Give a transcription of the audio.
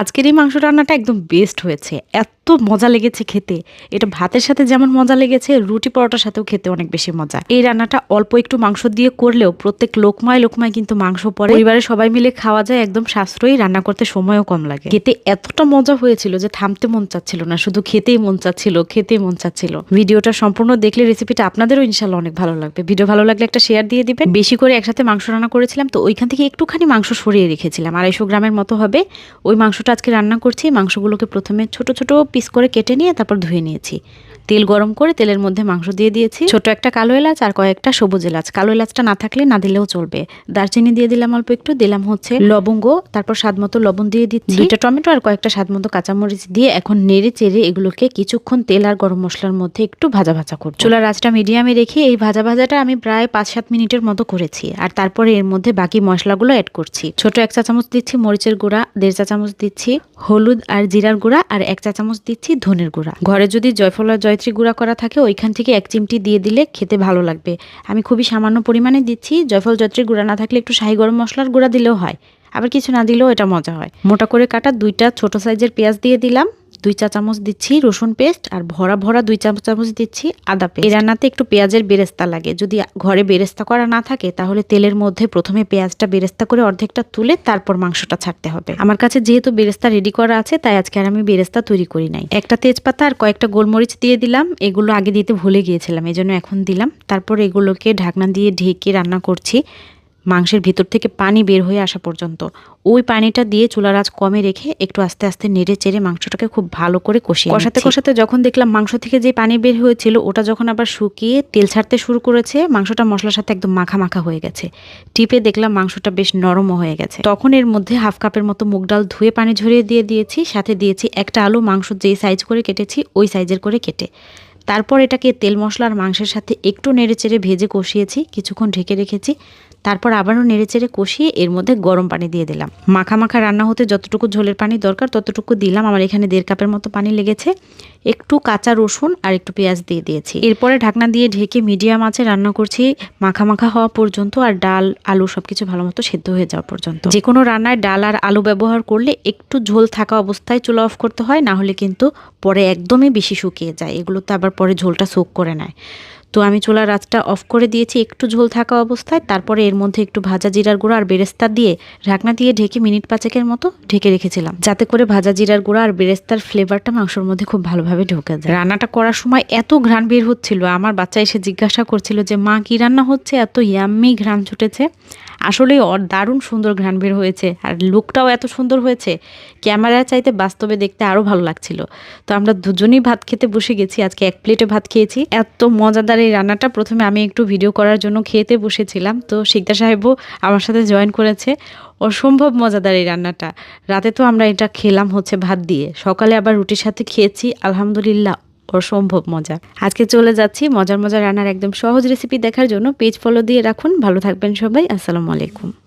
আজকের এই মাংস রান্নাটা একদম বেস্ট হয়েছে। এত মজা লেগেছে খেতে। এটা ভাতের সাথে যেমন মজা লেগেছে, রুটি পরোটার সাথেও খেতে অনেক বেশি মজা। এই রান্নাটা অল্প একটু মাংস দিয়ে করলেও প্রত্যেক লোকমায় লোকমায় কিন্তু মাংস পরে। পরিবারে সবাই মিলে খাওয়া যায়, একদম সাশ্রয়ী, রান্না করতে সময়ও কম লাগে। খেতে এতটা মজা হয়েছিল যে থামতে মন চাচ্ছিল না, শুধু খেতেই মন চাচ্ছিল, খেতেই মন চাচ্ছিল। ভিডিওটা সম্পূর্ণ দেখলে রেসিপিটা আপনাদেরও ইনশাল্লাহ অনেক ভালো লাগবে। ভিডিও ভালো লাগলে একটা শেয়ার দিয়ে দিবেন। বেশি করে একসাথে মাংস রান্না করেছিলাম, তো ওইখান থেকে একটুখানি মাংস সরিয়ে রেখেছিলাম। আড়াইশো গ্রামের মতো হবে, ওই মাংসটা আজকে রান্না করছি। মাংসগুলোকে প্রথমে ছোট ছোট পিস করে কেটে নিয়ে তারপর ধুয়ে নিয়েছি। তেল গরম করে তেলের মধ্যে মাংস দিয়ে দিয়েছি। ছোট একটা কালো এলাচ আর কয়েকটা সবুজ এলাচ। কালো এলাচটা না থাকলে না দিলেও চলবে। দারচিনি দিয়ে দিলাম অল্প একটু দিলাম হচ্ছে লবঙ্গ তারপর স্বাদ মতো লবণ দিয়ে দিচ্ছি। দুইটা টমেটো আর কয়েকটা স্বাদ মতো কাঁচামরিচ দিয়ে এখন নেড়ে চেড়ে এগুলোকে কিছুক্ষণ তেল আর গরম মশলার মধ্যে একটু ভাজা ভাজা করব। চুলার আঁচটা মিডিয়ামে রেখে এই ভাজা ভাজাটা আমি প্রায় পাঁচ সাত মিনিটের মতো করেছি। আর তারপরে এর মধ্যে বাকি মশলাগুলো অ্যাড করছি। ছোট এক চা চামচ দিচ্ছি মরিচের গুঁড়া দেড় চা চামচ দিচ্ছি হলুদ আর জিরার গুঁড়া আর এক চা চামচ দিচ্ছি ধনের গুঁড়া। ঘরে যদি জয়ফল আর জয়ত্রী গুঁড়া করা থাকে, ওইখান থেকে এক চিমটি দিয়ে দিলে খেতে ভালো লাগবে। আমি খুবই সামান্য পরিমাণে দিচ্ছি, জয়ফল জয়ত্রী গুঁড়া না থাকলে একটু শাহি গরম মশলার গুঁড়া দিলেও হয়। আবার কিছু না দিলেও এটা মজা হয়। মোটা করে কাটা দুইটা ছোট সাইজের পেঁয়াজ দিয়ে দিলাম। দুই চা চামচ দিচ্ছি রসুন পেস্ট আর ভরা ভরা দুই চা চামচ দিচ্ছি আদা পেস্ট। এই রান্নাতে একটু পেঁয়াজের বেরেস্তা লাগে। যদি ঘরে বেরেস্তা করা না থাকে, তাহলে তেলের মধ্যে প্রথমে পেঁয়াজটা বেরেস্তা করে অর্ধেকটা তুলে তারপর মাংসটা ছাড়তে হবে। আমার কাছে যেহেতু বেরেস্তা রেডি করা আছে, তাই আজকে আর আমি বেরেস্তা তৈরি করি নাই। একটা তেজপাতা আর কয়েকটা গোলমরিচ দিয়ে দিলাম। এগুলো আগে দিতে ভুলে গিয়েছিলাম এই জন্য এখন দিলাম। তারপর এগুলোকে ঢাকনা দিয়ে ঢেকে রান্না করছি। মাংসের ভিতর থেকে পানি বের হয়ে আসা পর্যন্ত। ওই পানিটা দিয়ে চুলার আঁচ কমে রেখে একটু আস্তে আস্তে নেড়ে চেড়ে মাংসটাকে খুব ভালো করে কষিয়ে কষাতে কষাতে যখন দেখলাম মাংস থেকে যে পানি বের হয়েছিল, ওটা যখন আবার শুকিয়ে তেল ছাড়তে শুরু করেছে, মাংসটা মশলার সাথে একদম মাখা মাখা হয়ে গেছে। টিপে দেখলাম মাংসটা বেশ নরমও হয়ে গেছে। তখন এর মধ্যে হাফ কাপের মতো মুগ ডাল ধুয়ে পানি ঝরিয়ে দিয়ে দিয়েছি, সাথে দিয়েছি একটা আলু, মাংস যেই সাইজ করে কেটেছি, ওই সাইজের করে কেটে। তারপর এটাকে তেল মশলা আর মাংসের সাথে একটু নেড়েচেড়ে ভেজে কষিয়েছি, কিছুক্ষণ ঢেকে রেখেছি। তারপর আবারও নেড়েচেড়ে কষিয়ে এর মধ্যে গরম পানি দিয়ে দিলাম। মাখা মাখা রান্না হতে যতটুকু ঝোলের পানি দরকার ততটুকু দিলাম। আমার এখানে দেড় কাপের মতো পানি লেগেছে। একটু কাঁচা রসুন আর একটু পেঁয়াজ দিয়ে দিয়েছি। এরপরে ঢাকনা দিয়ে ঢেকে মিডিয়াম আছে রান্না করছি মাখা মাখা হওয়া পর্যন্ত আর ডাল, আলু সবকিছু ভালো মতো সেদ্ধ হয়ে যাওয়া পর্যন্ত। যে কোনো রান্নায় ডাল আর আলু ব্যবহার করলে একটু ঝোল থাকা অবস্থায় চুলা অফ করতে হয়, না হলে কিন্তু পরে একদমই বেশি শুকিয়ে যায়। এগুলো তো আবার পরে ঝোলটা সোক করে নেয়। তো আমি চুলার রাতটা অফ করে দিয়েছি, একটু ঝোল থাকা অবস্থায়, তারপরে এর মধ্যে একটু ভাজা জিরার গুঁড়া আর বেরেস্তা দিয়ে ঢাকনা দিয়ে ঢেকে মিনিট পাঁচেকের মতো ঢেকে রেখেছিলাম। যাতে করে ভাজা জিরার গুঁড়া আর বেরেস্তার ফ্লেভারটা মাংসের মধ্যে খুব ভালোভাবে ঢুকে যায়। রান্নাটা করার সময় এত ঘ্রাণ বের হচ্ছিল, আমার বাচ্চা এসে জিজ্ঞাসা করছিল যে, মা, কি রান্না হচ্ছে? এত ইয়াম্মি ঘ্রাণ ছুটেছে। আসলে দারুণ সুন্দর ঘ্রাণ বের হয়েছে আর লুকটাও এত সুন্দর হয়েছে ক্যামেরায় চাইতে বাস্তবে দেখতে আরও ভালো লাগছিল। তো আমরা দুজনেই ভাত খেতে বসে গেছি, আজকে এক প্লেটে ভাত খেয়েছি। এত মজাদার এই রান্নাটা প্রথমে আমি একটু ভিডিও করার জন্য খেতে বসেছিলাম। তো শিকদার সাহেবও আমার সাথে জয়েন করেছে। অসম্ভব মজাদার এই রান্নাটা। রাতে তো আমরা এটা খেলাম হচ্ছে ভাত দিয়ে। সকালে আবার রুটির সাথে খেয়েছি। আলহামদুলিল্লাহ, অসম্ভব মজা। আজকে চলে যাচ্ছি মজার মজার রান্নার একদম সহজ রেসিপি দেখার জন্য। পেজ ফলো দিয়ে রাখুন। ভালো থাকবেন সবাই। আসসালামু আলাইকুম।